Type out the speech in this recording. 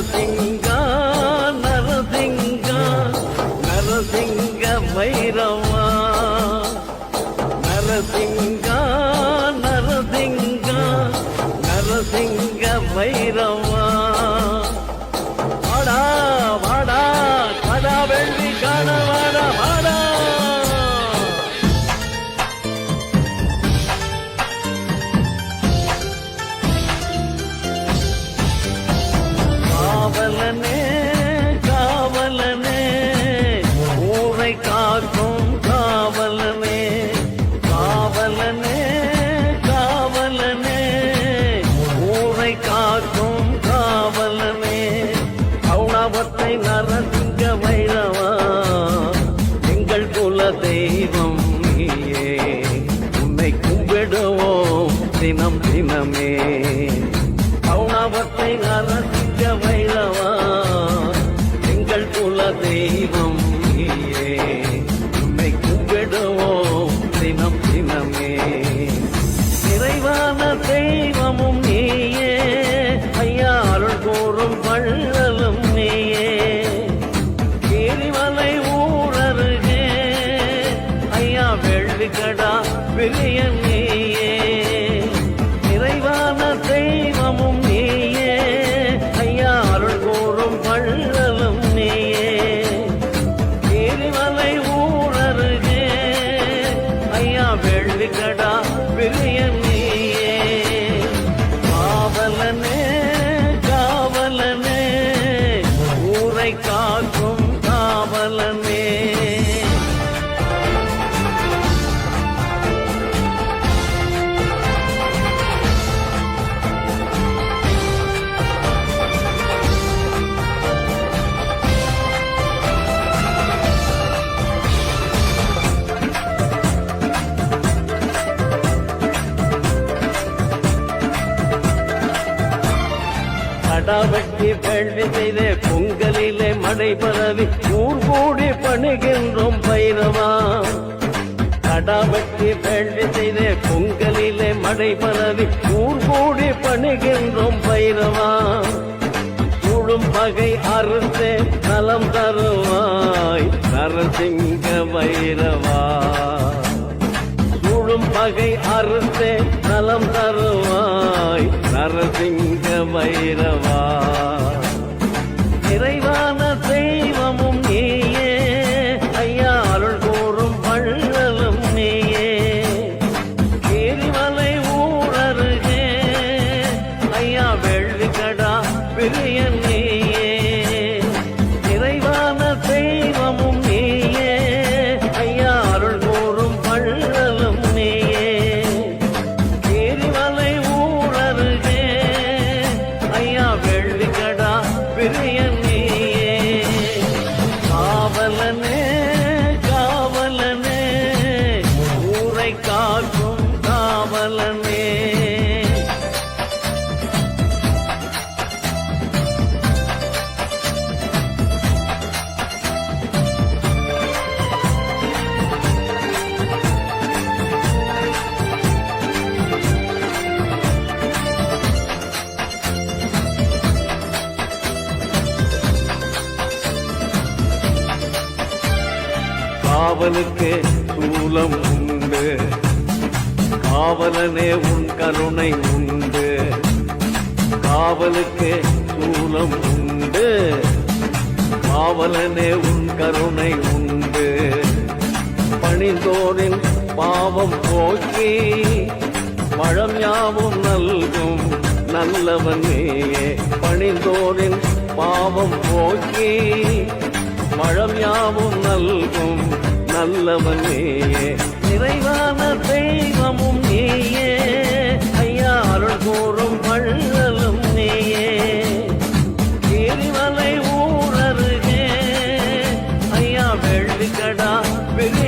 நரசிங்க நரசிங்கா நரசிங்க வைரவா நரசிங்கா நரசிங்கா நரசிங்க வைரவா கவுனாவத்தை நரசிங்க வைரவா எங்கள் குல தெய்வம் நீயே உன்னை கும்பிடுவோம் தினம் தினமே நிறைவான தெய்வமும் நீயே ஐயா அருள் கூறும் வள்ளலும் நீயே. கீரிமலை ஊரருகே ஐயா வெள்ளிக்கடா விரியன் கடாவெட்டி வேள்வி செய்த பொங்கலிலே மழை பரவி ஊர் கூடி பணிகின்றோம் பைரவா. கடாவெட்டி வேள்வி செய்த பொங்கலிலே மழை பரவி ஊர் கூடி பணிகின்றோம் பைரவா. கூடும் பகை அறுத்து நலம் தருவாய் நரசிங்க வைரவா பகை அறுத்தே நலம் தருவாய் நரசிங்க వైరవా காவலுக்கு கூலம் உண்டு. காவலனே உன் கருணை உண்டு. காவலுக்கு கூலம் உண்டு. காவலனே உன் கருணை உண்டு. பணிந்தோரின் பாவம் போக்கி பழம் யாவும் நல்கும் நல்லவனே பணிந்தோரின் பாவம் போக்கி பழம் யாவும் நல்கும் நல்லவன். நீயே நிறைவான தெய்வமும் நீயே. ஐயா அருள் கூறும் வள்ளலும் நீயே. எரிமலை ஊரருகே. ஐயா வெள்ளிக்கடா வெளி